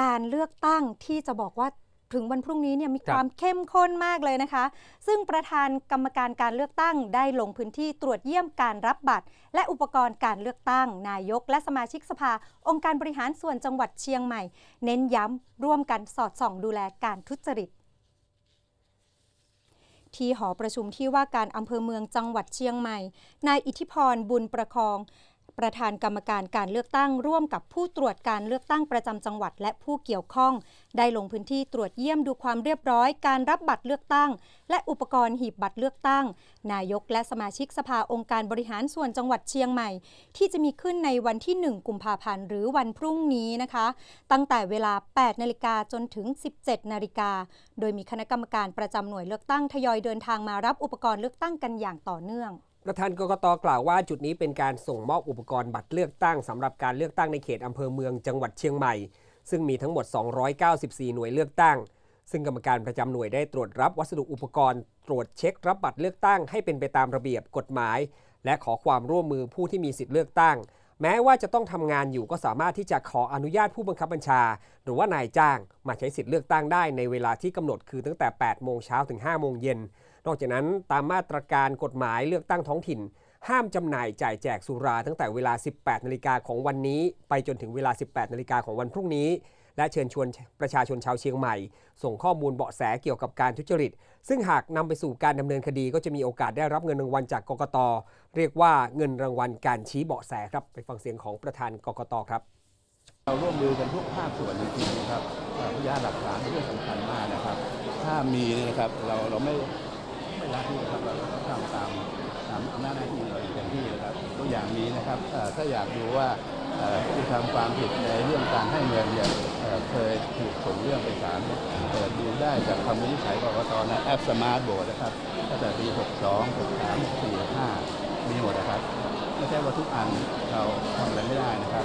การเลือกตั้งที่จะบอกว่าถึงวันพรุ่งนี้เนี่ยมีครับความเข้มข้นมากเลยนะคะ ซึ่งประธานกรรมการการเลือกตั้งได้ลงพื้นที่ตรวจเยี่ยมการรับบัตร และอุปกรณ์การเลือกตั้ง นายกและสมาชิกสภา องค์การบริหารส่วนจังหวัดเชียงใหม่ เน้นย้ำร่วมกันสอดส่องดูแลการทุจริตที่หอประชุมที่ว่าการอำเภอเมืองจังหวัดเชียงใหม่ นายอิทธิพรบุญประคอง ประธานกรรมการการเลือกตั้งร่วมกับผู้ตรวจการเลือกตั้งประจำจังหวัดและผู้เกี่ยวข้อง ได้ลงพื้นที่ตรวจเยี่ยมดูความเรียบร้อย การรับบัตรเลือกตั้ง และอุปกรณ์หีบบัตรเลือกตั้ง นายกและสมาชิกสภาองค์การบริหารส่วนจังหวัดเชียงใหม่ ที่จะมีขึ้นในวันที่ 1 กุมภาพันธ์หรือวันพรุ่งนี้นะคะ ตั้งแต่เวลา 8 นาฬิกาจนถึง 17 นาฬิกา โดยมีคณะกรรมการประจำหน่วยเลือกตั้งทยอยเดินทางมารับอุปกรณ์เลือกตั้งกันอย่างต่อเนื่อง ประธานกกตกล่าวว่าจุดนี้เป็นการส่งมอบอุปกรณ์บัตรเลือกตั้งสำหรับการเลือกตั้งในเขตอำเภอเมืองจังหวัดเชียงใหม่ ซึ่งมีทั้งหมด 294 หน่วยเลือกตั้ง ซึ่งกรรมการประจำหน่วยได้ตรวจรับวัสดุอุปกรณ์ ตรวจเช็ครับบัตรเลือกตั้งให้เป็นไปตามระเบียบกฎหมาย และขอความร่วมมือผู้ที่มีสิทธิเลือกตั้ง แม้ว่าจะต้องทำงานอยู่ก็สามารถที่จะขออนุญาตผู้บังคับบัญชา หรือว่านายจ้าง มาใช้สิทธิเลือกตั้งได้ในเวลาที่กำหนดคือตั้งแต่ 8 โมงเช้าถึง 5 โมงเย็น นอกจากนั้นตามมาตรการกฎหมายเลือกตั้งท้องถิ่น ห้ามจำหน่ายจ่ายแจกสุราตั้งแต่เวลา 18 นาฬิกาของวันนี้ ไปจนถึงเวลา 18 นาฬิกาของวันพรุ่งนี้ และเชิญชวนประชาชนชาวเชียงใหม่ ส่งข้อมูลเบาะแสเกี่ยวกับการทุจริต ซึ่งหากนำไปสู่การดำเนินคดีก็จะมีโอกาสได้รับเงินรางวัลจากกกต เรียกว่าเงินรางวัลการชี้เบาะแสครับไปฟังเสียงของประธานกกตครับเราร่วมมือกันทุกภาคส่วนจริงๆนะครับพยานหลักฐานเรื่องสำคัญมากนะครับ ถ้ามีเนี่ยนะครับเราเราไม่ ไม่ละที่นะครับเราต้องทำตามตามอำนาจหน้าที่เราอย่างที่นะครับตัวอย่างนี้นะครับถ้าอยากดูว่าเอ่อผู้ทำความผิดในเรื่องการให้เงินเนี่ยเอ่อเคยถูกส่งเรื่องไปศาลเปิดดูได้จากคำวินิจฉัยกรกตนะแอปสมาร์ทโบร์ดนะครับตั้งแต่ปี 62 63 64 5มีหมดนะครับไม่ใช่ว่าทุกอันเราทำอะไรไม่ได้นะครับ